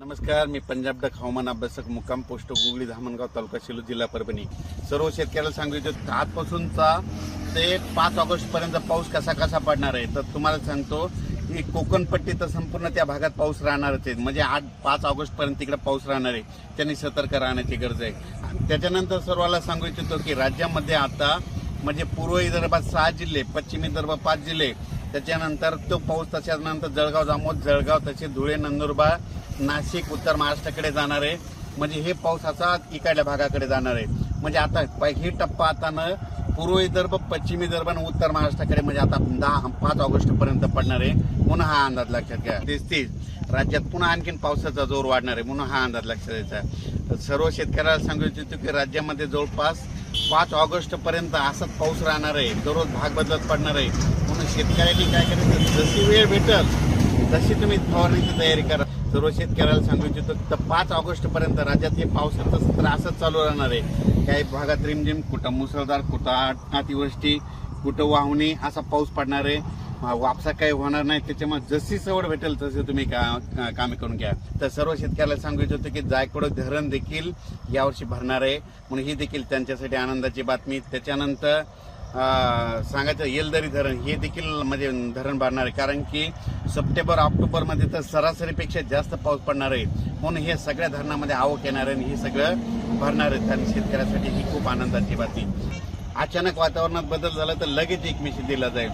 नमस्कार मी पंजाब डक हवामान अभ्यासक मुक्काम पोस्ट गुगळी धामणगाव तालुका सेलू जिल्हा परभणी. सर्व शेतकऱ्याला सांगू इच्छितो आजपासूनचा ते पाच ऑगस्ट पर्यंत पाऊस कसा कसा पडणार आहे? तर तुम्हाला सांगतो की कोकणपट्टी तर संपूर्ण त्या भागात पाऊस राहणारच आहे. म्हणजे आठ पाच ऑगस्ट पर्यंत तिकडे पाऊस राहणार आहे. त्यांनी सतर्क राहण्याची गरज आहे. आणि त्याच्यानंतर सर्वाला सांगू इच्छितो की राज्यामध्ये आता म्हणजे पूर्व विदर्भात सहा जिल्हे पश्चिम विदर्भात पाच जिल्हे. त्याच्यानंतर तो पाऊस त्याच्यानंतर जळगाव जामोद जळगाव तसे धुळे नंदुरबार नाशिक उत्तर महाराष्ट्राकडे जाणार आहे. म्हणजे हे पावसाचा इकडल्या भागाकडे जाणार आहे. म्हणजे आता प- ही टप्पा आता न पूर्व विदर्भ पश्चिम विदर्भ आणि उत्तर महाराष्ट्राकडे म्हणजे आता दहा पाच ऑगस्ट पर्यंत पडणार आहे. म्हणून हा अंदाज लक्षात घ्या. तेच राज्यात पुन्हा आणखीन पावसाचा जोर वाढणार आहे. म्हणून हा अंदाज लक्षात द्यायचा तर सर्व शेतकऱ्याला सांगू इच्छितो की राज्यामध्ये जवळपास पाच ऑगस्ट पर्यंत असाच पाऊस राहणार आहे. दररोज भाग बदलत पडणार आहे. म्हणून शेतकऱ्यांनी काय करायचं? जशी वेळ भेटल तशी तुम्ही फवारणीची तयारी करा. सर्व शेतकऱ्याला सांगू इच्छितो तर पाच ऑगस्टपर्यंत राज्यात हे पावसाचं सत्र असंच चालू राहणार आहे. काही भागात रिमझिम कुठं मुसळधार कुठं अतिवृष्टी कुठं वाहुणी असा पाऊस पडणार आहे. वापसा काही होणार नाही त्याच्यामुळे जशी सवड भेटेल तसे तुम्ही का कामे करून घ्या. तर सर्व शेतकऱ्याला सांगू इच्छितो की जायकडं धरण देखील यावर्षी भरणार आहे. म्हणून ही देखील त्यांच्यासाठी आनंदाची बातमी. त्याच्यानंतर सांगायचं येलदरी धरण हे देखील म्हणजे धरण भरणार आहे. कारण की सप्टेंबर ऑक्टोबरमध्ये तर सरासरीपेक्षा जास्त पाऊस पडणार आहे. म्हणून हे सगळ्या धरणामध्ये आवक येणार आहे आणि हे सगळं भरणार आहे. आणि शेतकऱ्यासाठी ही खूप आनंदाची बातमी. अचानक वातावरणात बदल झाला तर लगेच एक मेसेज दिला जाईल.